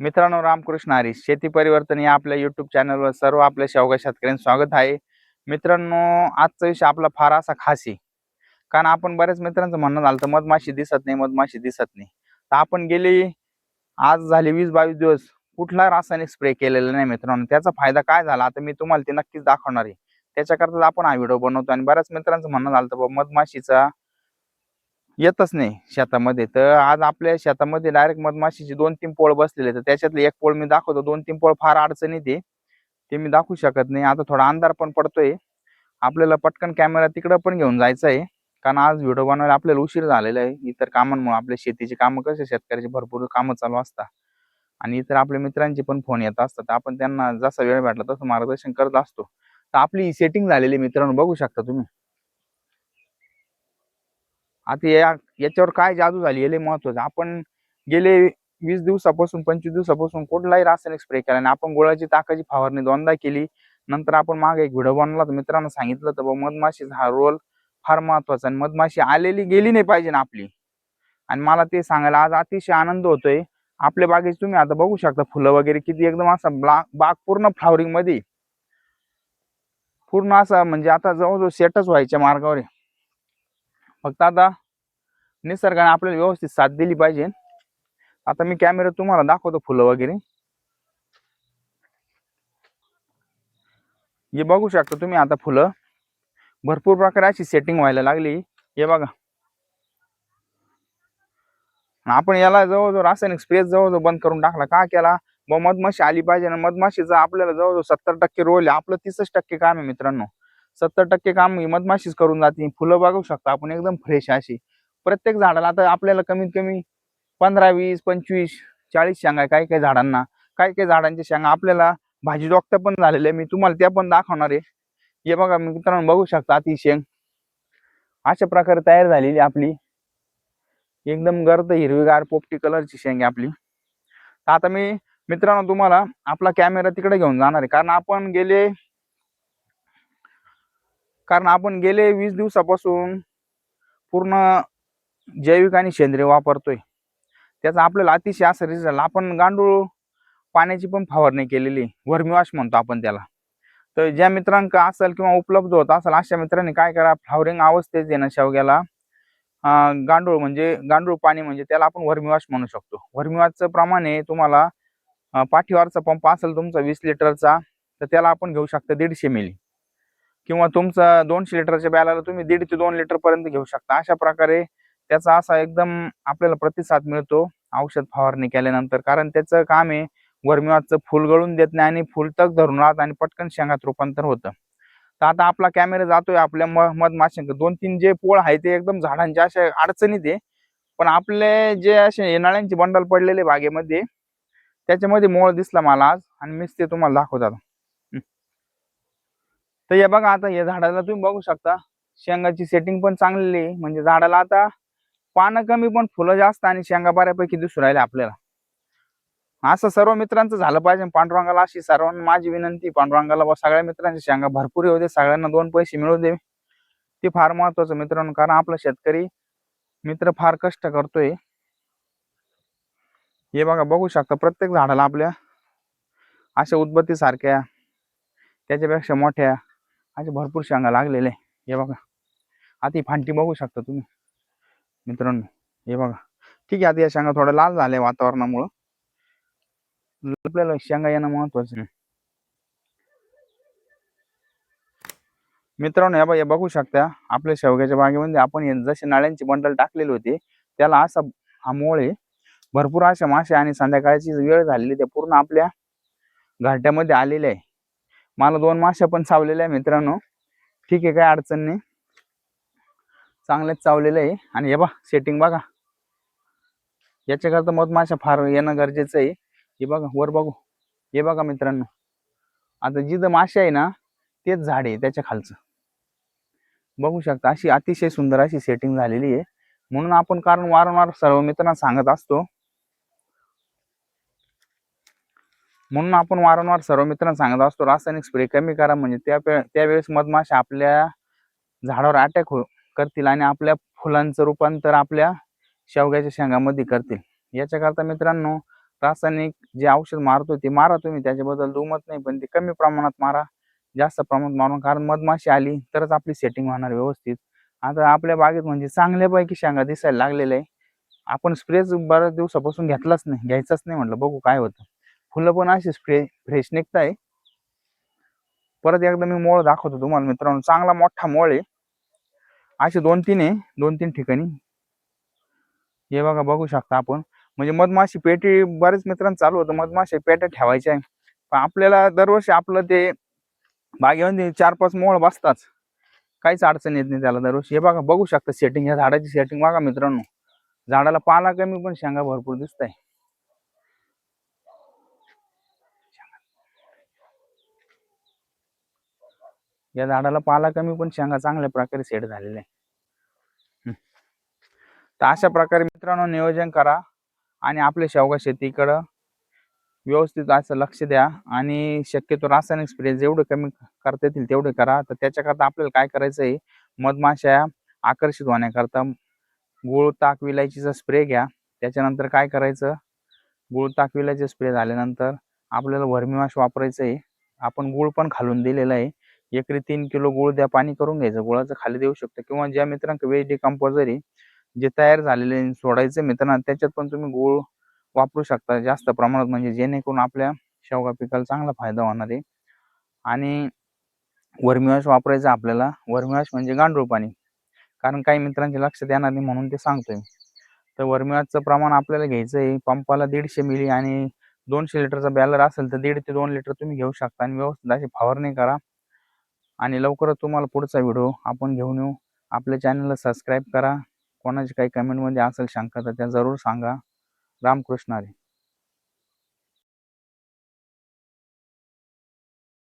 मित्रांनो रामकृष्ण हरी शेती परिवर्तन या आपल्या युट्यूब चॅनलवर सर्व आपल्या शेवगा शेतकऱ्यांचं स्वागत आहे. मित्रांनो आजचा विषय आपला फार असा खास. आहे कारण आपण बऱ्याच मित्रांचं म्हणणं झालं तर मधमाशी दिसत नाही मधमाशी दिसत नाही. तर आपण गेली आज झाले वीस बावीस दिवस. कुठला रासायनिक स्प्रे केलेला नाही मित्रांनो. त्याचा फायदा काय झाला? आता मी तुम्हाला ते नक्कीच दाखवणार आहे. त्याच्याकरता आपण हा व्हिडिओ बनवतो. आणि बऱ्याच मित्रांचं म्हणणं झालं तर मधमाशीचा येतच नाही शेतामध्ये. तर आज आपल्या शेतामध्ये डायरेक्ट मधमाशीची दोन तीन पोळ बसलेले तर त्याच्यातले एक पोळ मी दाखवतो. दोन तीन पोळ फार अडचणीत आहे ते. मी दाखवू शकत नाही. आता थोडा अंधार पण पडतोय. आपल्याला पटकन कॅमेरा तिकडं पण घेऊन जायचं आहे कारण आज व्हिडिओ बनवायला आपल्याला उशीर झालेला आहे. इतर कामांमुळे आपल्या शेतीची कामं कसे शेतकऱ्याची भरपूर कामं चालू असतात. आणि इतर आपल्या मित्रांचे पण फोन येत असतात. तर आपण त्यांना जसा वेळ भेटला तसं मार्गदर्शन करत असतो. तर आपली सेटिंग झालेली मित्रांनो. बघू शकता तुम्ही. आता या याच्यावर काय जादू झाली हे लय महत्वाचं. आपण गेले वीस दिवसापासून पंचवीस दिवसापासून कुठलाही रासायनिक स्प्रे केला आणि आपण गोळ्याची ताकाची फवारणी दोनदा केली. नंतर आपण मागे एक व्हिडिओ बनवला तर मित्रांनो सांगितलं तर बाबा मधमाशीचा हा रोल फार महत्त्वाचा आणि मधमाशी आलेली गेली नाही पाहिजे ना आपली. आणि मला ते सांगायला आज अतिशय आनंद होतोय. आपल्या बागेत तुम्ही आता बघू शकता फुलं वगैरे किती एकदम असं बाग पूर्ण फ्लावरिंगमध्ये. पूर्ण असा म्हणजे आता जवळजवळ सेटच व्हायच्या मार्गावर आहे. फक्त आता निसर्गाने आपल्याला व्यवस्थित साथ दिली पाहिजे. आता मी कॅमेरा तुम्हाला दाखवतो फुलं वगैरे. हे बघू शकता तुम्ही आता फुलं. भरपूर प्रकारे अशी सेटिंग व्हायला लागली. हे बघा. आपण याला जवळजवळ रासायनिक स्प्रेस जवळजवळ बंद करून टाकला. का केला? ब मधमाशी आली पाहिजे ना मधमाशीचा आपल्याला जवळजवळ सत्तर टक्के रोल आपलं तीसच टक्के काम आहे मित्रांनो. सत्तर टक्के काम मधमाशीच करून जाते. फुलं बघू शकता आपण एकदम फ्रेश अशी. प्रत्येक झाडाला आता आपल्याला कमीत कमी पंधरा वीस पंचवीस चाळीस शेंगा आहे काही काही झाडांना. काही काही झाडांच्या शेंगा आपल्याला भाजी डॉक्टर पण झालेले मी तुम्हाला त्या पण दाखवणार आहे. हे बघा मित्रांनो बघू शकता ती शेंग. अशा प्रकारे तयार झालेली आपली. एकदम गर्द हिरवीगार पोपटी कलरची शेंग आहे आपली. तर आता मी मित्रांनो तुम्हाला आपला कॅमेरा तिकडे घेऊन जाणार आहे. कारण आपण गेले कारण आपण गेले वीस दिवसापासून पूर्ण जैविक आणि सेंद्रिय वापरतोय. त्याचा आपल्याला अतिशय असा रिझल्ट आपण गांडूळ पाण्याची पण फवारणी केलेली. वर्मीवाश म्हणतो आपण त्याला. तर ज्या मित्रांका असेल किंवा उपलब्ध होत असेल अशा मित्रांनी काय करा? फ्लावरिंग अवस्थेत येणं शेवग्याला गांडूळ म्हणजे गांडूळ पाणी म्हणजे त्याला आपण वर्मीवाश म्हणू शकतो. वर्मीवाशचं प्रमाणे तुम्हाला पाठीवारचा पाठीवरचा पंप असेल तुमचा वीस लिटरचा तर त्याला आपण घेऊ शकता दीडशे मिली. किंवा तुमचा दोनशे लिटरच्या बॅलाला तुम्ही दीड ते दोन लिटर पर्यंत घेऊ शकता. अशा प्रकारे त्याचा असा एकदम आपल्याला प्रतिसाद मिळतो औषध फवारणी केल्यानंतर. कारण त्याचं काम आहे वर्मिवाचं फुल गळून देत नाही आणि फुल तग धरून राहत आणि पटकन शेंगात रूपांतर होतं. तर आता आपला कॅमेरा जातोय आपल्या म मधमाशांक दोन तीन जे पोळ आहे ते एकदम झाडांच्या अशा अडचणीत आहे. पण आपले जे असे येणाळ्यांचे बंडल पडलेले बागेमध्ये त्याच्यामध्ये मोळ दिसला मला आज आणि मीच ते तुम्हाला दाखवतात तर हे बघा आता या झाडाला तुम्ही बघू शकता. शेंगाची सेटिंग पण चांगली आहे. म्हणजे झाडाला आता पानं कमी पण फुलं जास्त आणि शेंगा बऱ्यापैकी दिसू राहिले आपल्याला. असं सर्व मित्रांचं झालं पाहिजे. पांडुरंगाला अशी सर्वांना माझी विनंती पांडुरंगाला व सगळ्या मित्रांची शेंगा भरपूर येऊ दे. सगळ्यांना दोन पैसे मिळू दे. ते फार महत्वाचं मित्रांनो. कारण आपला शेतकरी मित्र फार कष्ट करतोय. हे बघा बघू शकता प्रत्येक झाडाला आपल्या अशा उदबत्ती सारख्या त्याच्यापेक्षा मोठ्या असे भरपूर शेंगा लागलेले आहे. हे बघा. आता ही फांटी बघू शकता तुम्ही. मित्रांनो हे बघा. ठीक आहे आता या शेंगा थोडं लाल झाल्या वातावरणामुळं. आपल्याला शेंगा येणं महत्वाचं मित्रांनो या बघ- बघू शकता आपल्या शेवग्याच्या बागेमध्ये आपण जसे नाळ्यांचे बंडल टाकलेले होते त्याला असा हा मोळे भरपूर अशा माश्या आणि संध्याकाळची वेळ झालेली त्या पूर्ण आपल्या घाट्यामध्ये आलेले आहे. मला दोन माश्या पण चावलेल्या आहे मित्रांनो. ठीक आहे काय अडचण नाही. चांगलेच चावलेलं आहे. आणि हे बा सेटिंग बघा. याच्याकरता मधमाशा फार येणं गरजेचं आहे. हे बघा वर बघू. हे बघा मित्रांनो. आता जिथं माशा आहे ना तेच झाड आहे त्याच्या खालचं. बघू शकता अशी अतिशय सुंदर अशी सेटिंग झालेली आहे. म्हणून आपण कारण वारंवार सर्व मित्रांना सांगत असतो म्हणून आपण वारंवार सर्व मित्रांना सांगत असतो रासायनिक स्प्रे कमी करा म्हणजे त्या त्यावेळेस मधमाशा आपल्या झाडावर अटॅक हो करतील आणि आपल्या फुलांचं रूपांतर आपल्या शेवग्याच्या शेंगामध्ये करतील. याच्याकरता मित्रांनो रासायनिक जे औषध मारतो ते मारा तुम्ही त्याच्याबद्दल दुमत नाही पण ते कमी प्रमाणात मारा जास्त प्रमाणात मारून कारण मधमाशी आली तरच आपली सेटिंग होणार व्यवस्थित. आता आपल्या बागेत म्हणजे चांगल्यापैकी शेंगा दिसायला लागलेल्या आहे. आपण स्प्रेच बऱ्याच दिवसापासून घेतलाच नाही घ्यायचाच नाही म्हटलं बघू काय होतं. फुलं पण अशीच फ्रे फ्रेश निघताय. परत एकदा मी मोळ दाखवतो तुम्हाला मित्रांनो. चांगला मोठा मोळ आहे. असे दोन तीन आहे दोन तीन ठिकाणी. हे बघा बघू शकता आपण. म्हणजे मधमाशी पेटी बरेच मित्रांनो चालू होतं. मधमाशी पेट्या ठेवायच्या आहे. पण आपल्याला दरवर्षी आपलं ते बागेमध्ये चार पाच मोळ बसताच काहीच अडचण येत नाही त्याला दरवर्षी. हे बघा बघू शकता सेटिंग ह्या झाडाची सेटिंग बघा मित्रांनो. झाडाला पाला कमी पण शेंगा भरपूर दिसत आहे या झाडाला पाला कमी पण शेंगा चांगल्या प्रकारे सेट झालेल्या आहे तर अशा प्रकारे मित्रांनो नियोजन करा आणि आपल्या शेवगा शेतीकडं व्यवस्थित असं लक्ष द्या आणि शक्यतो रासायनिक स्प्रे जेवढे कमी करता येतील तेवढे करा. तर त्याच्याकरता आपल्याला काय करायचं आहे मधमाशा आकर्षित होण्याकरता गुळ ताक विलायचीचा स्प्रे घ्या. त्याच्यानंतर काय करायचं गुळ ताक विलायचे स्प्रे झाल्यानंतर आपल्याला वर्मीवाश वापरायचं आहे. आपण गुळ पण खालून दिलेला आहे. एकरी तीन किलो गुळ द्या पाणी करून घ्यायचं. गुळाचं खाली देऊ शकता. किंवा ज्या मित्रांक वेज डिकम्पोजर जे तयार झालेले सोडायचे मित्रांना त्याच्यात पण तुम्ही गुळ वापरू शकता. जास्त प्रमाणात म्हणजे जेणेकरून आपल्या शेवगा पिकाला चांगला फायदा होणार आहे. आणि वर्मीवाश वापरायचं आपल्याला. वर्मीवाश म्हणजे गांडूळ पाणी. कारण काही मित्रांचे लक्ष देणार नाही म्हणून ते सांगतोय. तर वर्मीवाशचं प्रमाण आपल्याला घ्यायचं आहे. पंपाला दीडशे मिली आणि दोनशे लिटरचा बॅलर असेल तर दीड ते दोन लिटर तुम्ही घेऊ शकता. आणि व्यवस्थित अशी फवारणी करा. आणि लवकरच तुम्हाला पुढचा व्हिडिओ आपण घेऊन येऊ. आपल्या चॅनलला सबस्क्राईब करा. कोणाची काही कमेंटमध्ये असेल शंका तर त्या जरूर सांगा. रामकृष्ण हरी.